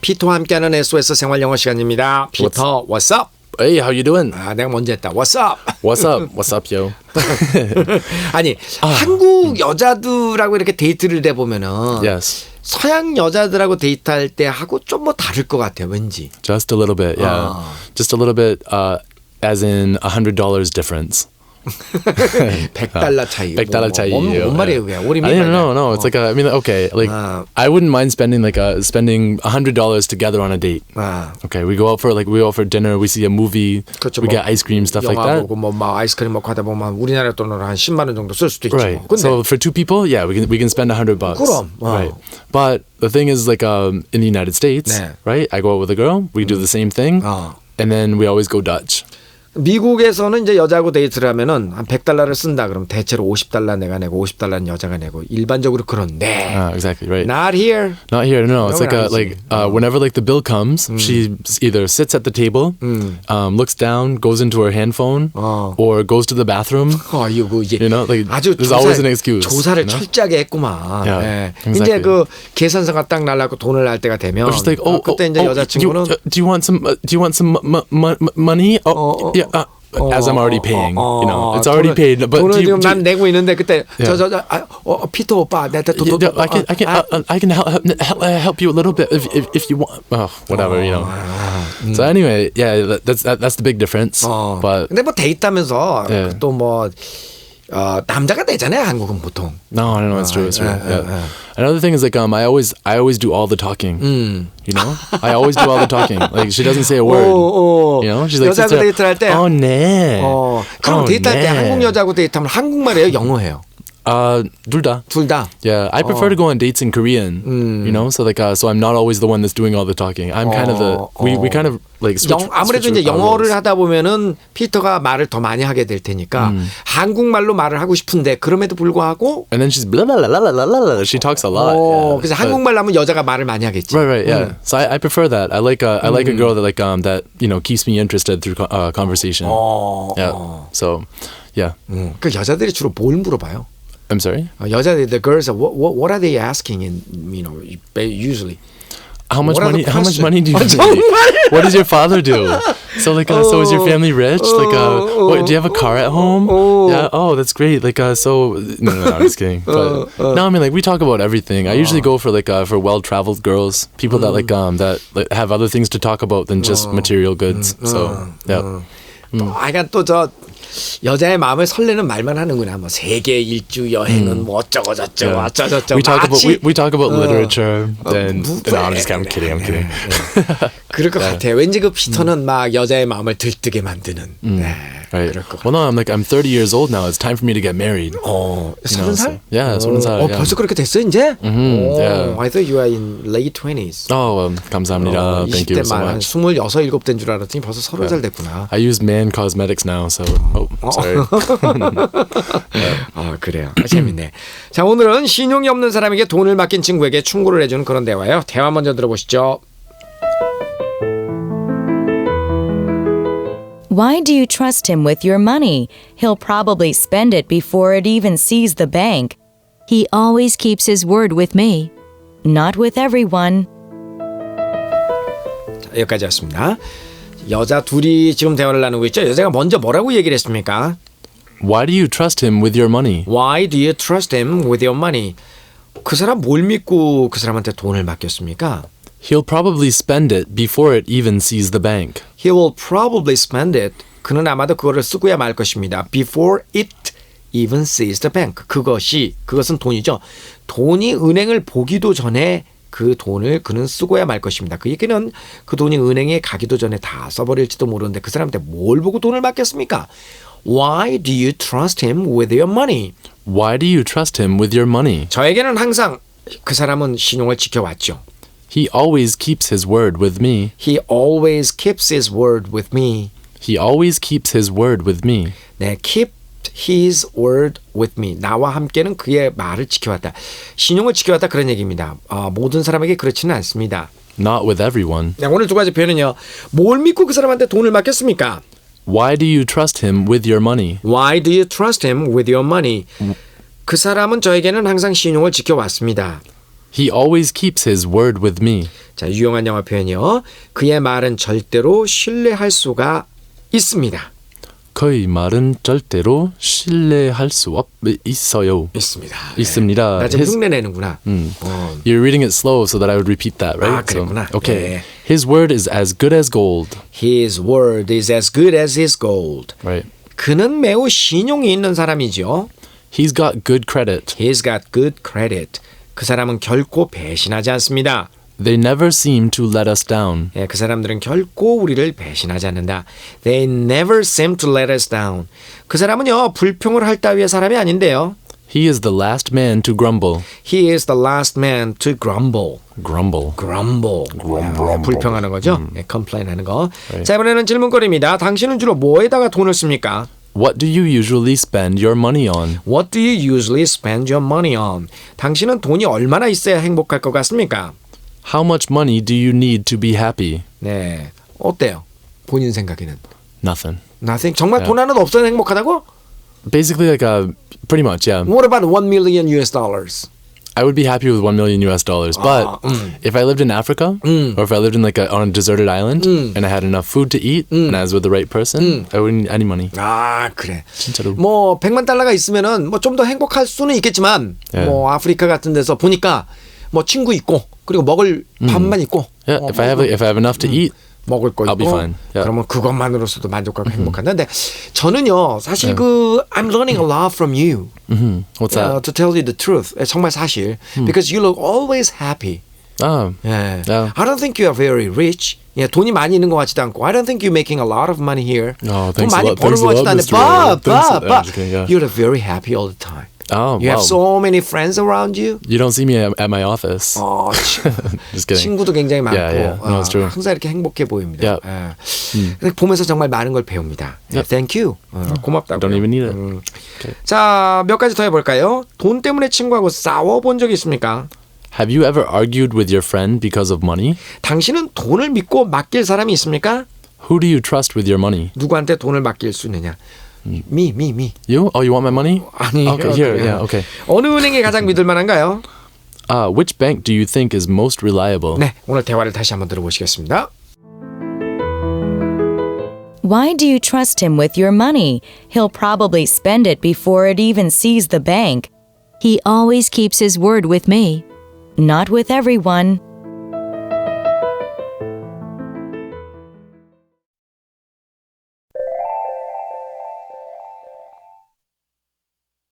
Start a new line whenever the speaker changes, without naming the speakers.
피터와 함께하는 SOS 생활 영어 시간입니다. 피터, what's up?
Hey, how you doing?
아, 내가 먼저 했다. What's up?
What's up? What's up, yo?
아니, 한국 여자들하고 이렇게 데이트를 해 보면은
yes,
서양 여자들하고 데이트할 때 하고 좀 뭐 다를 것 같아요. 왠지.
just a little bit. Yeah, just a little bit. Uh, as in a hundred dollars difference.
100달러 차이.
100달러
뭐,
차이.
뭔, 뭔 말이에요, 그게? What do you
I
mean
don't
by
know.
that?
No, it's like a, I mean, okay, like
Uh.
I wouldn't mind spending like a spending a hundred dollars together on a date.
아,
Okay, we go out for like we go out for dinner. We see a movie.
그렇죠.
we
뭐
get ice cream stuff like
영화
that.
보고 뭐막 아이스크림 먹고 하다 보면 우리나라 돈으로 한 10만 원 정도 쓸 수도 있죠.
Right.
근데
So for two people, yeah, we can we can spend a hundred bucks.
그럼, 어.
Right. But the thing is, like, um, in the United States,
네.
right? I go out with a girl. We do the same thing,
어.
and then we always go Dutch.
미국에서는 이제 여자하고 데이트를 하면은 한 100달러를 쓴다 그러면 대체로 50달러 내가 내고 50달러는 여자가 내고 일반적으로 그런데
Uh, exactly right.
not here.
Not here. No, it's like a
see.
like uh, whenever like the bill comes, she either sits at the table, um, looks down, goes into her handphone,
어.
or goes to the bathroom.
어, 이거 이제
You know, like,
아주
there's always an excuse,
조사를
you know?
철저하게 했구만.
Yeah,
예.
exactly.
이제 그 계산서가 딱 날라고 돈을 날 때가 되면
Or she's like,
어,
oh,
그때
oh,
이제
oh,
여자친구는
you, uh, do you want some? Uh, do you want some m- m- m- money? Oh,
어,
yeah. Uh, as I'm already paying, you know, it's already
돈을,
paid. But
돈을
do you,
지금
do
난
you-
내고 있는데 그때
Yeah.
저저 저, 아, 어, 피터 오빠 내가 돈
Yeah,
돈-
yeah, I can, I can,
아,
uh, I can help, help, uh, help you a little bit if, if, if you want. Oh, whatever, you know. So anyway, yeah, that, that's that, that's the big difference.
어.
But
근데 뭐 데이트하면서
네.
또 뭐 어, 남자가 내잖아요 한국은 보통.
no, I don't know. It's true. It's true.
uh,
Yeah.
uh.
Another thing is like um, I always I always do all the talking. You know, I always do all the talking. Like she doesn't say a word.
오, 오.
You know, she's like
여자하고
sits there,
데이트를 할 때.
Oh, 네.
어, 그럼
oh,
데이트할 때
네.
한국 여자하고 데이트하면 한국말이에요, 영어해요.
Uh, 둘 다.
둘 다.
Yeah, I prefer to go on dates in Korean. You know, so like uh, so I'm not always the one that's doing all the talking. I'm kind of the
어,
we we
어.
kind of like switch.
영, 아무래도
switch
이제 영어를. 하다 보면은 피터가 말을 더 많이 하게 될 테니까 한국말로 말을 하고 싶은데 그럼에도 불구하고
And then she's blah blah blah blah blah blah. She talks a lot.
어,
yeah.
그래서
But-
한국말 하면 여자가 말을 많이 하겠지.
Right, right, yeah. So I, I prefer that. I like a, I like a girl that like um that you know keeps me interested through uh, conversation.
어,
Yeah.
어.
So, yeah.
음, 그 여자들이 주로 뭘 물어봐요?
I'm sorry.
어, 여자들 the girls are, what, what what are they asking in you know usually
How much
What are the
money? How much
questions?
money do you
어,
make?
정말?
What does your father do? So like, uh, so is your family rich? Like, uh, what, do you have a car at home?
oh.
Yeah. Oh, that's great. Like, uh, so no, no, no I'm just kidding. But no, I mean, like, we talk about everything. I usually go for like uh, for well-traveled girls, people that like um that like, have other things to talk about than just material goods. So yeah.
또 하여간 또저 여자의 마음을 설레는 말만 하는구나. 뭐 세계 일주 여행은 뭐 어쩌고 저쩌고
Yeah.
어쩌고 저쩌고
We talk about
마치
we, we talk about
어.
literature. Then
무-
no, I'm just kidding. I'm kidding. I'm kidding.
그럴 것 같아요. 왠지 그 피터는 막 여자의 마음을 들뜨게 만드는. 네,
Right.
그럴 것 같아요.
Well, no, I'm like I'm 30 years old now. It's time for me to get married.
어, 서른 살?
Yeah, 서른 살,
어,
yeah.
벌써 그렇게 됐어 이제? 오,
yeah.
I thought you are in late 20s.
Oh, um, 감사합니다. Thank you
20대
so
말, 한
much.
26, 7대인 줄 알았더니 벌써 서른 살 됐구나.
I use man cosmetics now, so oh, sorry.
아 그래요. 아, 재밌네. 자 오늘은 신용이 없는 사람에게 돈을 맡긴 친구에게 충고를 해주는 그런 대화예요. 대화 먼저 들어보시죠.
Why do you trust him with your money? He'll probably spend it before it even sees the bank.
He always keeps his word with me.
Not with everyone.
자, 여기까지였습니다. 여자 둘이 지금 대화를 나누고 있죠. 여자가 먼저 뭐라고 얘기를 했습니까?
Why do you trust him with your money?
Why do you trust him with your money? 그 사람 뭘 믿고 그 사람한테 돈을 맡겼습니까?
He'll probably spend it before it even sees the bank.
He will probably spend it. 그는 아마도 그거를 쓰고야 말 것입니다. Before it even sees the bank. 그것이 그것은 돈이죠. 돈이 은행을 보기도 전에 그 돈을 그는 쓰고야 말 것입니다. 그 얘기는 그 돈이 은행에 가기도 전에 다 써버릴지도 모르는데 그 사람한테 뭘 보고 돈을 맡겼습니까? Why do you trust him with your money?
Why do you trust him with your money?
저에게는 항상 그 사람은 신용을 지켜왔죠.
He always keeps his word with me.
He always keeps his word with me.
He always keeps his word with me.
네, keep his word with me. 나와 함께는 그의 말을 지켜왔다. 신용을 지켜왔다 그런 얘기입니다. 아, 모든 사람에게 그렇지는 않습니다.
Not with everyone.
네, 오늘 두 가지 표현은요. 뭘 믿고 그 사람한테 돈을 맡겼습니까?
Why do you trust him with your money?
Why do you trust him with your money? 그 사람은 저에게는 항상 신용을 지켜왔습니다.
He always keeps his word with me.
자, 유용한 영어 표현이요. 그의 말은 절대로 신뢰할 수가 있습니다.
그의 말은 절대로 신뢰할 수 없 있어요.
있습니다.
있습니다.
나좀
His-
흉내 내는구나. 어,
You're reading it slow so that I would repeat that, right?
아, 그랬구나.
okay.
예.
His word is as good as gold.
His word is as good as his gold.
Right.
그는 매우 신용이 있는 사람이죠.
He's got good credit.
He's got good credit. 그 사람은 결코 배신하지 않습니다.
They never seem to let us down.
예, 그 사람들은 결코 우리를 배신하지 않는다. They never seem to let us down. 그 사람은요 불평을 할 따위의 사람이 아닌데요.
He is the last man to grumble.
He is the last man to grumble.
Grumble.
grumble. 아, 불평하는 거죠. 예, complain하는 거. 자 이번에는 질문거리입니다. 당신은 주로 뭐에다가 돈을 씁니까?
What do you usually spend your money on?
What do you usually spend your money on? 당신은 돈이 얼마나 있어야 행복할 것 같습니까?
How much money do you need to be happy?
네, 어때요? 본인 생각에는
Nothing.
nothing. 정말 돈 하나도 없어야 행복하다고?
Basically, like uh, pretty much, yeah.
What about one million US dollars?
I would be happy with one million US dollars. But if I lived in Africa, or if I lived in like a, on a deserted island, and I had enough food to eat, and I was with the right person, I wouldn't need any money.
아 그래.
진짜로.
뭐 100만 달러가 있으면은 뭐 좀 더 행복할 수는 있겠지만
예.
뭐 아프리카 같은 데서 보니까 뭐 친구 있고 그리고 먹을 밥만 있고
Yeah,
어,
if I have if I have enough to eat,
먹을 거
I'll
있고
fine. Yeah.
그러면 그것만으로서도 만족하고 행복한데 저는요 사실 그 I'm learning a lot from you
hmm what's
uh,
that?
to tell you the truth 예, 정말 사실 because you look always happy
Oh,
예.
Yeah.
I don't think you are very rich 예, 돈이 많이 있는 것 같지도 않고 I don't think you're making a lot of money here
Oh,
돈 많이. 버는 것 같지도 않은데 but but but
yeah.
you're very happy all the time
oh,
You
wow.
have so many friends around you.
you don't see me at, at my office.
어, 치-
Just kidding.
친구도 굉장히 많고
Yeah, yeah. No,
어,
it's true.
항상 이렇게 행복해 보입니다.
Yeah.
예. 근데 보면서 정말 많은 걸 배웁니다. 예,
Yep.
Thank you. 어, 고맙다고.
Don't even need it.
음. 자, 몇 가지 더 해볼까요? 돈 때문에 친구하고 싸워 본 적 있습니까?
Have you ever argued with your friend because of money?
당신은 돈을 믿고 맡길 사람이 있습니까?
Who do you trust with your money?
누구한테 돈을 맡길 수 있느냐? 미, 미, 미.
You? Oh, you want my money?
아니,
Okay, here,
어떻게-
yeah, okay.
어느 은행이 가장 믿을 만한가요?
Uh, which bank do you think is most reliable?
네, 오늘 대화를 다시 한번 들어보시겠습니다.
Why do you trust him with your money? He'll probably spend it before it even sees the bank.
He always keeps his word with me.
Not with everyone.